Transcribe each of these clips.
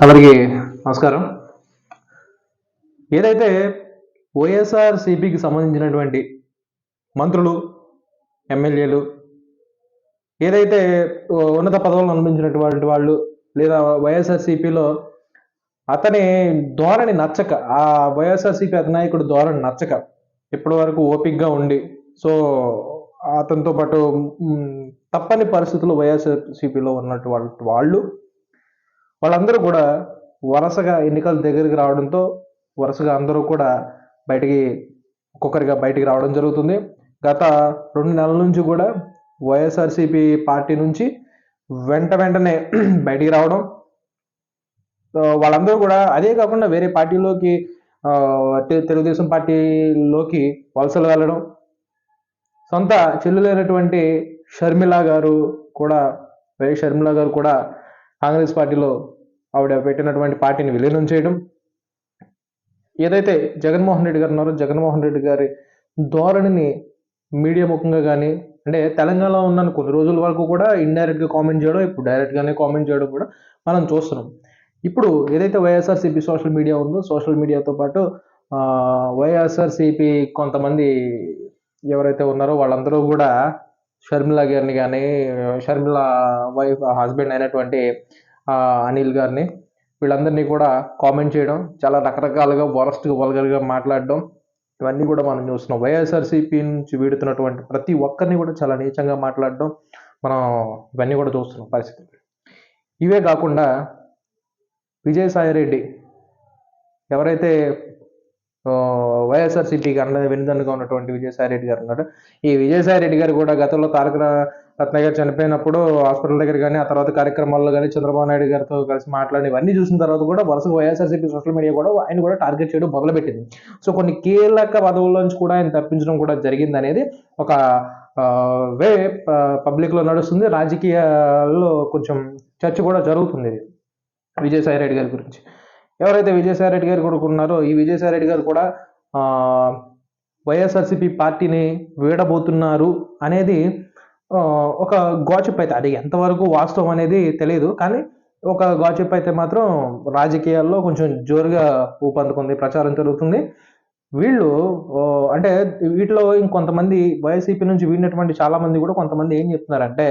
అందరికీ నమస్కారం. ఏదైతే వైఎస్ఆర్ సిపికి సంబంధించినటువంటి మంత్రులు ఎమ్మెల్యేలు ఏదైతే ఉన్నత పదవులను అనుభవించినటువంటి వాళ్ళు లేదా వైఎస్ఆర్ సిపిలో అతని ధోరణి నచ్చక ఆ వైఎస్ఆర్ సిపి అధినాయకుడు ధోరణి నచ్చక ఇప్పటి వరకు ఓపిక్గా ఉండి సో అతనితో పాటు తప్పని పరిస్థితులు వైఎస్ఆర్ సిపిలో ఉన్నటువంటి వాళ్ళు వాళ్ళందరూ కూడా వరుసగా ఎన్నికల దగ్గరికి రావడంతో వరుసగా అందరూ కూడా బయటికి ఒక్కొక్కరిగా బయటికి రావడం జరుగుతుంది. గత రెండు నెలల నుంచి కూడా వైఎస్ఆర్సీపీ పార్టీ నుంచి వెంట వెంటనే బయటికి రావడం. వాళ్ళందరూ కూడా అదే కాకుండా వేరే పార్టీలోకి తెలుగుదేశం పార్టీలోకి వలసలు వెళ్ళడం. సొంత చెల్లులైనటువంటి షర్మిల గారు కూడా వై షర్మిల గారు కూడా కాంగ్రెస్ పార్టీలో ఆవిడ పెట్టినటువంటి పార్టీని విలీనం చేయడం ఏదైతే జగన్మోహన్ రెడ్డి గారు ఉన్నారో జగన్మోహన్ రెడ్డి గారి ధోరణిని మీడియా ముఖంగా కానీ అంటే తెలంగాణలో ఉన్న కొన్ని రోజుల వరకు కూడా ఇండైరెక్ట్గా కామెంట్ చేయడం ఇప్పుడు డైరెక్ట్గానే కామెంట్ చేయడం కూడా మనం చూస్తున్నాం. ఇప్పుడు ఏదైతే వైఎస్ఆర్సీపీ సోషల్ మీడియా ఉందో సోషల్ మీడియాతో పాటు వైఎస్ఆర్సీపీ కొంతమంది ఎవరైతే ఉన్నారో వాళ్ళందరూ కూడా షర్మిల గారిని కానీ షర్మిల వైఫ్ హస్బెండ్ అయినటువంటి అనిల్ గారిని వీళ్ళందరినీ కూడా కామెంట్ చేయడం చాలా రకరకాలుగా వరస్ట్గా వల్గర్గా మాట్లాడడం ఇవన్నీ కూడా మనం చూస్తున్నాం. వైఎస్ఆర్సీపీ నుంచి వీడుతున్నటువంటి ప్రతి ఒక్కరిని కూడా చాలా నీచంగా మాట్లాడడం మనం ఇవన్నీ కూడా చూస్తున్నాం పరిస్థితి ఇవే కాకుండా విజయసాయి రెడ్డి ఎవరైతే వైఎస్ఆర్సీపీకి అండ వెనుదన్నుగా ఉన్నటువంటి విజయసాయి రెడ్డి గారు ఉన్నారు. ఈ విజయసాయి రెడ్డి గారు కూడా గతంలో తారక రత్న గారు చనిపోయినప్పుడు హాస్పిటల్ దగ్గర కానీ ఆ తర్వాత కార్యక్రమాల్లో కానీ చంద్రబాబు నాయుడు గారితో కలిసి మాట్లాడి ఇవన్నీ చూసిన తర్వాత కూడా వరుస వైఎస్ఆర్సీపీ సోషల్ మీడియా కూడా ఆయన కూడా టార్గెట్ చేయడం మొదలుపెట్టింది. సో కొన్ని కీలక పదవుల్లోంచి కూడా ఆయన తప్పించడం కూడా జరిగింది అనేది ఒక వే పబ్లిక్లో నడుస్తుంది. రాజకీయాల్లో కొంచెం చర్చ కూడా జరుగుతుంది ఇది విజయసాయి రెడ్డి గారి గురించి. ఎవరైతే విజయసాయి రెడ్డి గారు కూడా ఉన్నారో ఈ విజయసాయి రెడ్డి గారు కూడా వైఎస్ఆర్సీపీ పార్టీని వీడబోతున్నారు అనేది ఒక గాచిప్ అయితే అది ఎంతవరకు వాస్తవం అనేది తెలియదు కానీ ఒక గాచిప్ అయితే మాత్రం రాజకీయాల్లో కొంచెం జోరుగా ఊపందుకుంది ప్రచారం జరుగుతుంది. వీళ్ళు అంటే వీటిలో ఇంకొంతమంది వైసీపీ నుంచి వీడినటువంటి చాలామంది కూడా కొంతమంది ఏం చెప్తున్నారంటే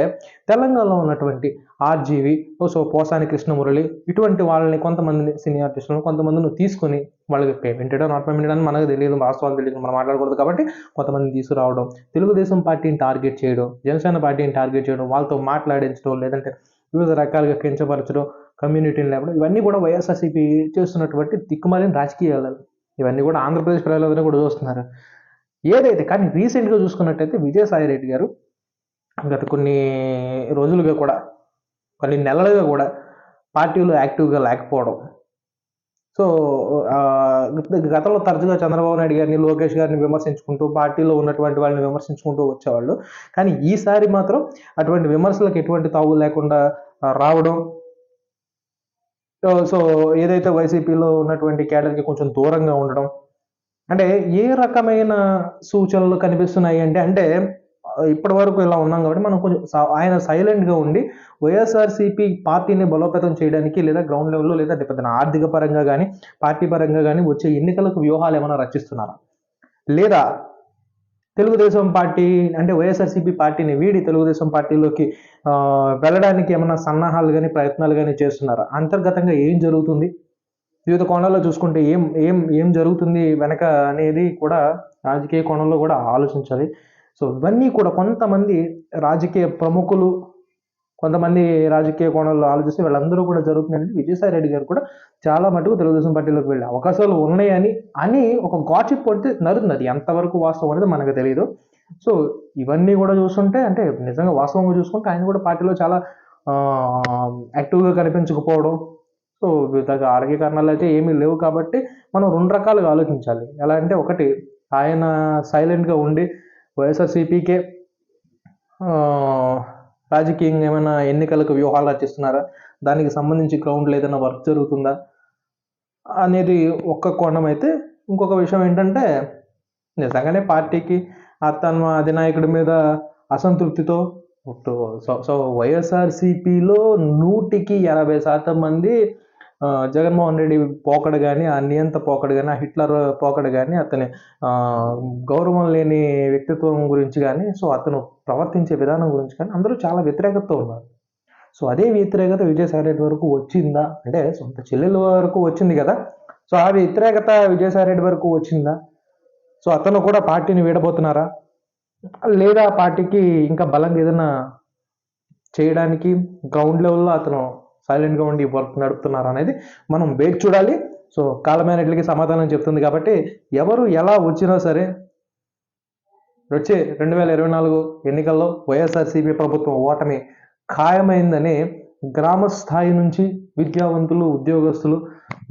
తెలంగాణలో ఉన్నటువంటి ఆర్జీవి సో పోసాని కృష్ణమురళి ఇటువంటి వాళ్ళని కొంతమందిని సినీ ఆర్టిస్టులను కొంతమందిని తీసుకొని వాళ్ళకి పేమెంటెడ్ నాట్ పేమెంటెడ్ అని మనకు తెలియదు వాస్తవాలు తెలియదు మనం మాట్లాడకూడదు కాబట్టి కొంతమంది తీసుకురావడం తెలుగుదేశం పార్టీని టార్గెట్ చేయడం జనసేన పార్టీని టార్గెట్ చేయడం వాళ్ళతో మాట్లాడించడం లేదంటే వివిధ రకాలుగా కించపరచడం కమ్యూనిటీని లేపడం ఇవన్నీ కూడా వైఎస్ఆర్సీపీ చేస్తున్నటువంటి దిక్కుమాలిన రాజకీయాలు ఇవన్నీ కూడా ఆంధ్రప్రదేశ్ ప్రజలందరూ కూడా చూస్తున్నారు. ఏదైతే కానీ రీసెంట్గా చూసుకున్నట్టయితే విజయసాయి రెడ్డి గారు గత కొన్ని రోజులుగా కూడా కొన్ని నెలలుగా కూడా పార్టీలో యాక్టివ్గా లేకపోవడం. సో గతంలో తరచుగా చంద్రబాబు నాయుడు గారిని లోకేష్ గారిని విమర్శించుకుంటూ పార్టీలో ఉన్నటువంటి వాళ్ళని విమర్శించుకుంటూ వచ్చేవాళ్ళు. కానీ ఈసారి మాత్రం అటువంటి విమర్శలకు ఎటువంటి తావు లేకుండా రావడం. సో సో ఏదైతే వైసీపీలో ఉన్నటువంటి క్యాడర్కి కొంచెం దూరంగా ఉండడం. అంటే ఏ రకమైన సూచనలు కనిపిస్తున్నాయి అంటే అంటే ఇప్పటి వరకు ఇలా ఉన్నాం కాబట్టి మనం కొంచెం స- ఆయన సైలెంట్గా ఉండి వైఎస్ఆర్సీపీ పార్టీని బలోపేతం చేయడానికి లేదా గ్రౌండ్ లెవెల్లో లేదా పెద్ద ఆర్థిక పరంగా కానీ పార్టీ పరంగా కానీ వచ్చే ఎన్నికలకు వ్యూహాలు ఏమైనా రచిస్తున్నారా? లేదా తెలుగుదేశం పార్టీ అంటే వైఎస్ఆర్సీపీ పార్టీని వీడి తెలుగుదేశం పార్టీలోకి వెళ్ళడానికి ఏమైనా సన్నాహాలు కానీ ప్రయత్నాలు కానీ చేస్తున్నారా? అంతర్గతంగా ఏం జరుగుతుంది? వివిధ కోణాల్లో చూసుకుంటే ఏం ఏం ఏం జరుగుతుంది? వెనక అనేది కూడా రాజకీయ కోణంలో కూడా ఆలోచించాలి. సో ఇవన్నీ కూడా కొంతమంది రాజకీయ ప్రముఖులు కొంతమంది రాజకీయ కోణంలో ఆలోచిస్తే వీళ్ళందరూ కూడా జరుగుతుందంటే విజయసాయి రెడ్డి గారు కూడా చాలా మటుకు తెలుగుదేశం పార్టీలోకి వెళ్ళే అవకాశాలు ఉన్నాయని అని ఒక గాచిప్ పడితే నరుతుంది. అది ఎంతవరకు వాస్తవం అనేది మనకు తెలియదు సో ఇవన్నీ కూడా చూస్తుంటే అంటే నిజంగా వాస్తవంగా చూసుకుంటే ఆయన కూడా పార్టీలో చాలా యాక్టివ్గా కనిపించకపోవడం సో వివిధ ఆరోగ్య కారణాలు అయితే ఏమీ లేవు కాబట్టి మనం రెండు రకాలుగా ఆలోచించాలి. ఎలా అంటే ఒకటి ఆయన సైలెంట్గా ఉండి వైఎస్ఆర్సీపీకే రాజకీయంగా ఏమైనా ఎన్నికలకు వ్యూహాలు రచిస్తున్నారా? దానికి సంబంధించి గ్రౌండ్లో ఏదైనా వర్క్ జరుగుతుందా? అనేది ఒక్క కోణం అయితే ఇంకొక విషయం ఏంటంటే నిజంగానే పార్టీకి తన అధినాయకుడి మీద అసంతృప్తితో సో సో వైఎస్ఆర్సీపీలో నూటికి ఎనభై శాతం మంది జగన్మోహన్ రెడ్డి పోకడ కానీ ఆ నియంత పోకడ కానీ ఆ హిట్లర్ పోకడ కానీ అతని గౌరవం లేని వ్యక్తిత్వం గురించి కానీ సో అతను ప్రవర్తించే విధానం గురించి కానీ అందరూ చాలా వ్యతిరేకతతో ఉన్నారు. సో అదే వ్యతిరేకత విజయసాయి రెడ్డి వరకు వచ్చిందా? అంటే సొంత చెల్లెల వరకు వచ్చింది కదా. సో ఆ వ్యతిరేకత విజయసాయి రెడ్డి వరకు వచ్చిందా? సో అతను కూడా పార్టీని వీడబోతున్నారా? లేదా పార్టీకి ఇంకా బలంగా ఏదైనా చేయడానికి గ్రౌండ్ లెవెల్లో అతను సైలెంట్గా ఉండి వర్క్ నడుపుతున్నారు అనేది మనం వేచి చూడాలి. సో కాలమైనట్లకి సమాధానం చెప్తుంది కాబట్టి ఎవరు ఎలా వచ్చినా సరే వచ్చే రెండు వేల ఇరవై నాలుగు ఎన్నికల్లో వైఎస్ఆర్సీపీ ప్రభుత్వం ఓటమి ఖాయమైందని గ్రామ స్థాయి నుంచి విద్యావంతులు ఉద్యోగస్తులు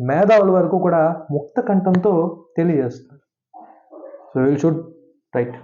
మేధావుల వరకు కూడా ముక్త కంఠంతో తెలియజేస్తారు సో యూ షుడ్ రైట్